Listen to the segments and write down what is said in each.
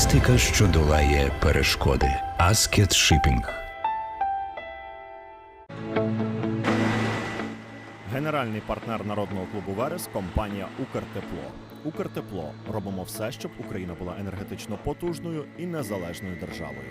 Логістика, що долає перешкоди. Аскет Шипінг. Генеральний партнер народного клубу Верес компанія Укртепло. Укртепло робимо все, щоб Україна була енергетично потужною і незалежною державою.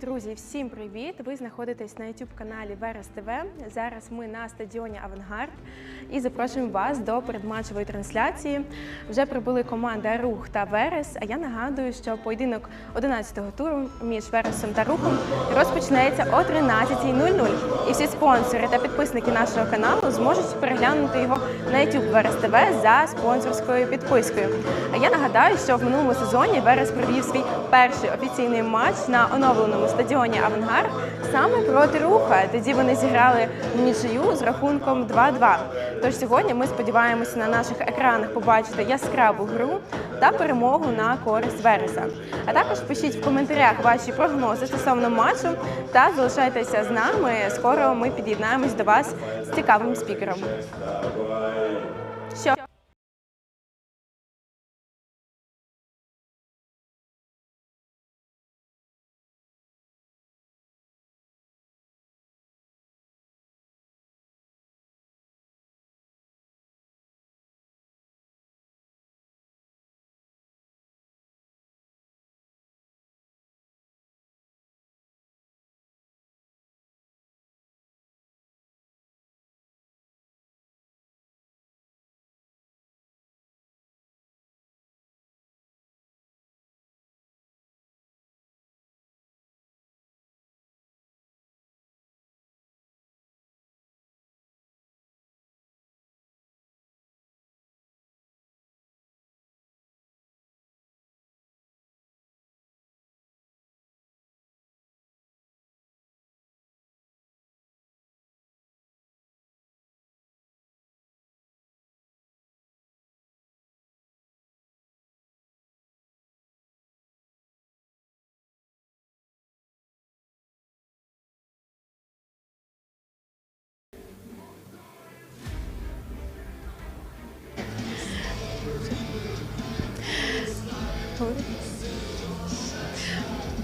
Друзі, всім привіт! Ви знаходитесь на youtube каналі Верес ТВ. Зараз ми на стадіоні Авангард і запрошуємо вас до передматчевої трансляції. Вже прибули команда Рух та Верес. А я нагадую, що поєдинок 11-го туру між Вересом та Рухом розпочнеться о 13.00. І всі спонсори та підписники нашого каналу зможуть переглянути його на youtube Верес ТВ за спонсорською підпискою. А я нагадаю, що в минулому сезоні Верес провів свій перший офіційний матч на оновленому новому стадіоні Авангард саме проти руха. Тоді вони зіграли нічию з рахунком 2-2. Тож сьогодні ми сподіваємося на наших екранах побачити яскраву гру та перемогу на користь Вереса. А також пишіть в коментарях ваші прогнози стосовно матчу та залишайтеся з нами. Скоро ми під'єднаємось до вас з цікавим спікером.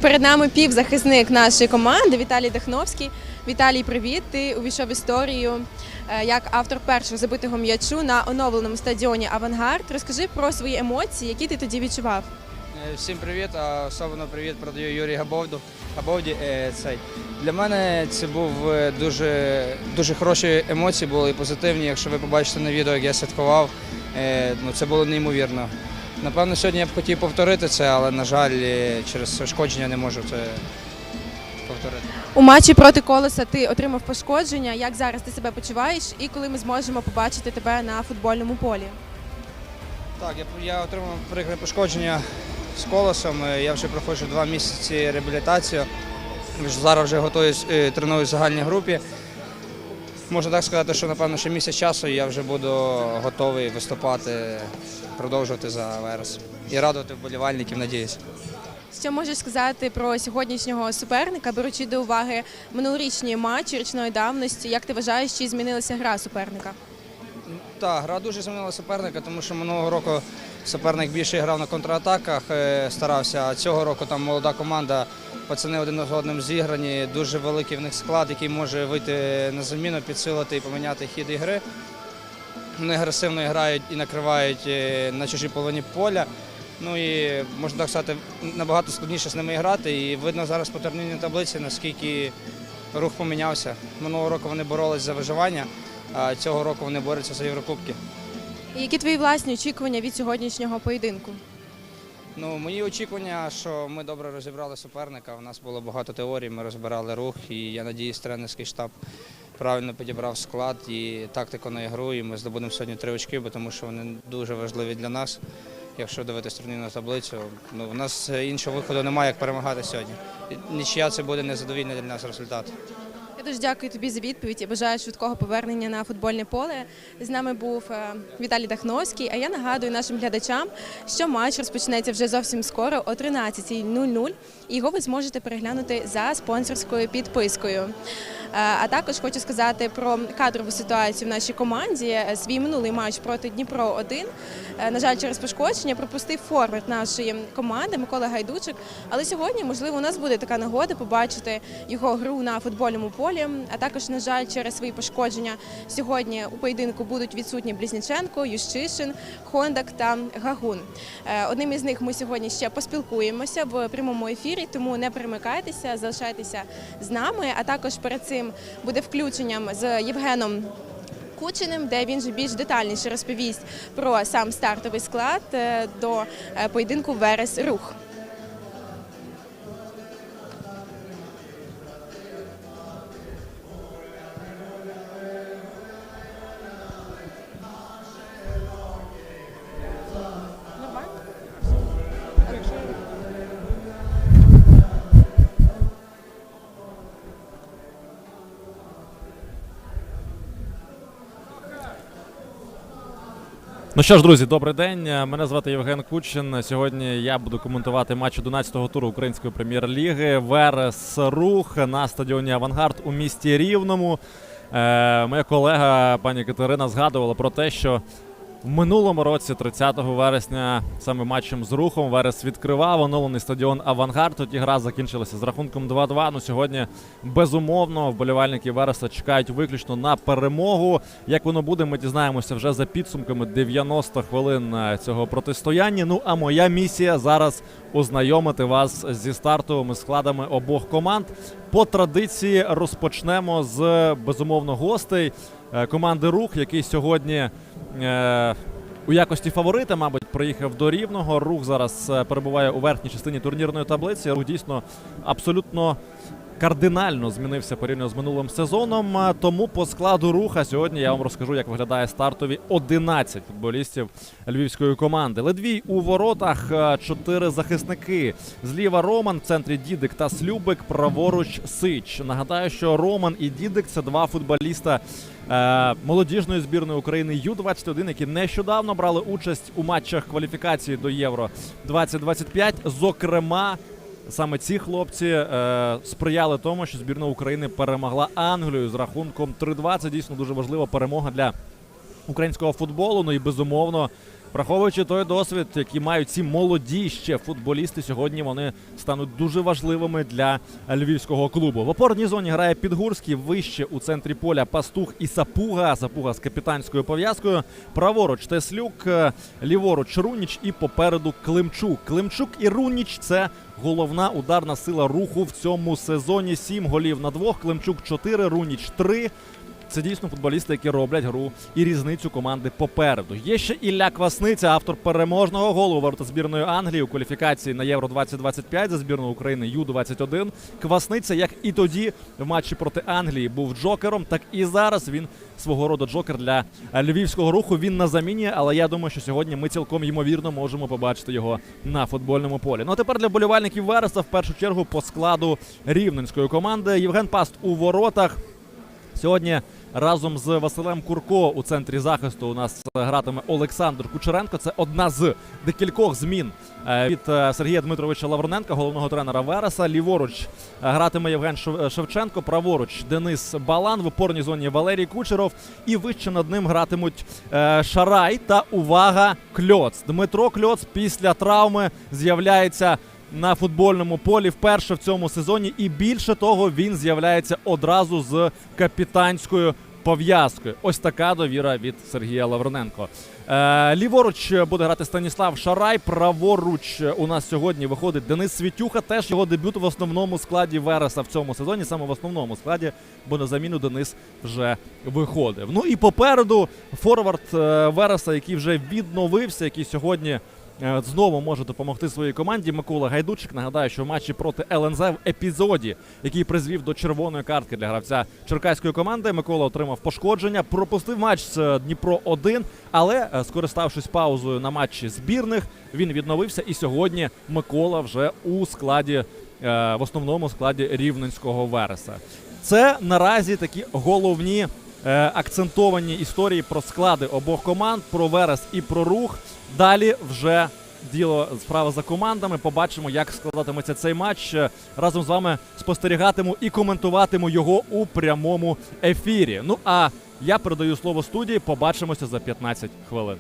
Перед нами півзахисник нашої команди Віталій Дахновський. Віталій, привіт! Ти увійшов в історію е, як автор першого забитого м'ячу на оновленому стадіоні Авангард. Розкажи про свої емоції, які ти тоді відчував. Е, Всім привіт, а особливо привіт продаю Юрій Габовду. Габовді. Е, Цей. Для мене це був дуже, дуже хороші емоції, були позитивні. Якщо ви побачите на відео, як я святкував, ну, це було неймовірно. Напевно, сьогодні я б хотів повторити це, але, на жаль, через ушкодження не можу це повторити. У матчі проти колеса ти отримав пошкодження. Як зараз ти себе почуваєш, і коли ми зможемо побачити тебе на футбольному полі? Так, я, я отримав прикре пошкодження з колесом. Я вже проходжу два місяці реабілітацію. Зараз вже готуюсь, е, тренуюсь в загальній групі. Можна так сказати, що напевно ще місяць часу я вже буду готовий виступати, продовжувати за Верес. І радувати вболівальників, надіюсь. Що можеш сказати про сьогоднішнього суперника, беручи до уваги минулорічні матчі річної давності? Як ти вважаєш, чи змінилася гра суперника? Так, гра дуже змінила суперника, тому що минулого року суперник більше грав на контратаках, е, старався. Цього року там молода команда, пацани один з одним зіграні, дуже великий в них склад, який може вийти на заміну, підсилити і поміняти хід ігри. Вони агресивно грають і накривають е, на чужій половині поля. Ну і можна так сказати, набагато складніше з ними грати. І видно зараз по турнірній таблиці, наскільки рух помінявся. Минулого року вони боролись за виживання, а цього року вони борються за Єврокубки. Які твої власні очікування від сьогоднішнього поєдинку? Ну, мої очікування, що ми добре розібрали суперника. У нас було багато теорій, ми розбирали рух, і я надіюсь, тренерський штаб правильно підібрав склад і тактику на ігру. І ми здобудемо сьогодні три очки, тому що вони дуже важливі для нас. Якщо дивитися турнірну таблицю, ну у нас іншого виходу немає, як перемагати сьогодні. Нічия це буде незадовільний для нас результат. Я дуже дякую тобі за відповідь і бажаю швидкого повернення на футбольне поле. З нами був е, Віталій Дахновський. А я нагадую нашим глядачам, що матч розпочнеться вже зовсім скоро о 13.00. І його ви зможете переглянути за спонсорською підпискою. Е, А також хочу сказати про кадрову ситуацію в нашій команді. Е, Свій минулий матч проти Дніпро 1 Е, На жаль, через пошкодження пропустив форвард нашої команди Микола Гайдучик. Але сьогодні, можливо, у нас буде така нагода побачити його гру на футбольному полі. А також, на жаль, через свої пошкодження сьогодні у поєдинку будуть відсутні Близніченко, Ющишин, Хондак та Гагун. Одним із них ми сьогодні ще поспілкуємося в прямому ефірі, тому не перемикайтеся, залишайтеся з нами. А також перед цим буде включенням з Євгеном. Кучиним, де він же більш детальніше розповість про сам стартовий склад е, до е, поєдинку Верес Рух. Ну що ж, друзі, добрий день. Мене звати Євген Кучин. Сьогодні я буду коментувати матч 11-го туру української прем'єр-ліги Верес Рух на стадіоні Авангард у місті Рівному. Е, моя колега пані Катерина згадувала про те, що в минулому році, 30 вересня, саме матчем з рухом Верес відкривав оновлений стадіон Авангард. Тоді гра закінчилася з рахунком 2-2. Ну сьогодні безумовно вболівальники Вереса чекають виключно на перемогу. Як воно буде, ми дізнаємося вже за підсумками 90 хвилин е, цього протистояння. Ну а моя місія зараз ознайомити вас зі стартовими складами обох команд. По традиції розпочнемо з безумовно гостей е, команди Рух, який сьогодні. Е, у якості фаворита, мабуть, приїхав до рівного. Рух зараз е, перебуває у верхній частині турнірної таблиці. Рух дійсно абсолютно кардинально змінився порівняно з минулим сезоном. Тому по складу руха сьогодні я вам розкажу, як виглядає стартові 11 футболістів львівської команди. Ледвій у воротах е, чотири захисники. Зліва Роман, в центрі Дідик та Слюбик, праворуч Сич. Нагадаю, що Роман і Дідик це два футболіста. е, Молодіжної збірної України Ю-21, які нещодавно брали участь у матчах кваліфікації до Євро 2025. Зокрема, Саме ці хлопці е, сприяли тому, що збірна України перемогла Англію з рахунком 3-2. Це дійсно дуже важлива перемога для українського футболу. Ну і безумовно, враховуючи той досвід, який мають ці молоді ще футболісти, сьогодні вони стануть дуже важливими для львівського клубу. В опорній зоні грає Підгурський, вище у центрі поля Пастух і Сапуга. Сапуга з капітанською пов'язкою. Праворуч Теслюк, е, ліворуч Руніч і попереду Климчук. Климчук і Руніч це головна ударна сила руху в цьому сезоні. Сім голів на двох. Климчук 4, Руніч 3. Це дійсно футболісти, які роблять гру і різницю команди попереду. Є ще Ілля Квасниця, автор переможного голу ворота збірної Англії у кваліфікації на Євро 2025 за збірну України Ю-21. Квасниця, як і тоді в матчі проти Англії, був джокером, так і зараз він свого роду джокер для львівського руху. Він на заміні, але я думаю, що сьогодні ми цілком ймовірно можемо побачити його на футбольному полі. Ну а тепер для болівальників Вереса в першу чергу по складу рівненської команди Євген Паст у воротах. Сьогодні разом з Василем Курко у центрі захисту у нас гратиме Олександр Кучеренко. Це одна з декількох змін е, від е, Сергія Дмитровича Лаврененка, головного тренера Вереса. Ліворуч е, гратиме Євген Шевченко, праворуч Денис Балан, в опорній зоні Валерій Кучеров. І вище над ним гратимуть Шарай та увага Кльоц. Дмитро Кльоц після травми з'являється на футбольному полі вперше в цьому сезоні, і більше того, він з'являється одразу з капітанською пов'язкою. Ось така довіра від Сергія Лаврененко. Е, ліворуч буде грати Станіслав Шарай. Праворуч у нас сьогодні виходить Денис Світюха. Теж його дебют в основному складі Вереса в цьому сезоні. Саме в основному складі, бо на заміну Денис вже виходив. Ну і попереду форвард е, Вереса, який вже відновився, який сьогодні знову може допомогти своїй команді. Микола Гайдучик. Нагадаю, що в матчі проти ЛНЗ в епізоді, який призвів до червоної картки для гравця черкаської команди, Микола отримав пошкодження. Пропустив матч з Дніпро 1 але е, скориставшись паузою на матчі збірних, він відновився. І сьогодні Микола вже у складі е, в основному складі рівненського вереса. Це наразі такі головні е, акцентовані історії про склади обох команд, про Верес і про рух. Далі вже діло справа за командами. Побачимо, як складатиметься цей матч. Разом з вами спостерігатиму і коментуватиму його у прямому ефірі. Ну а я передаю слово студії. Побачимося за 15 хвилин.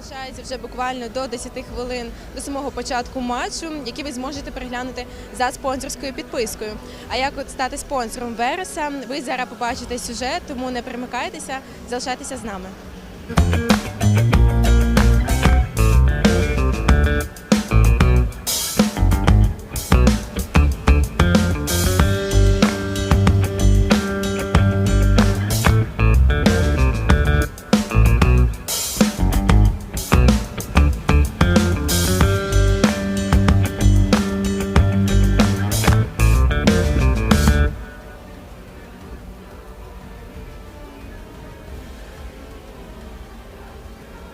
Залишається вже буквально до 10 хвилин до самого початку матчу, який ви зможете переглянути за спонсорською підпискою. А як от стати спонсором Вереса, ви зараз побачите сюжет, тому не перемикайтеся, залишайтеся з нами.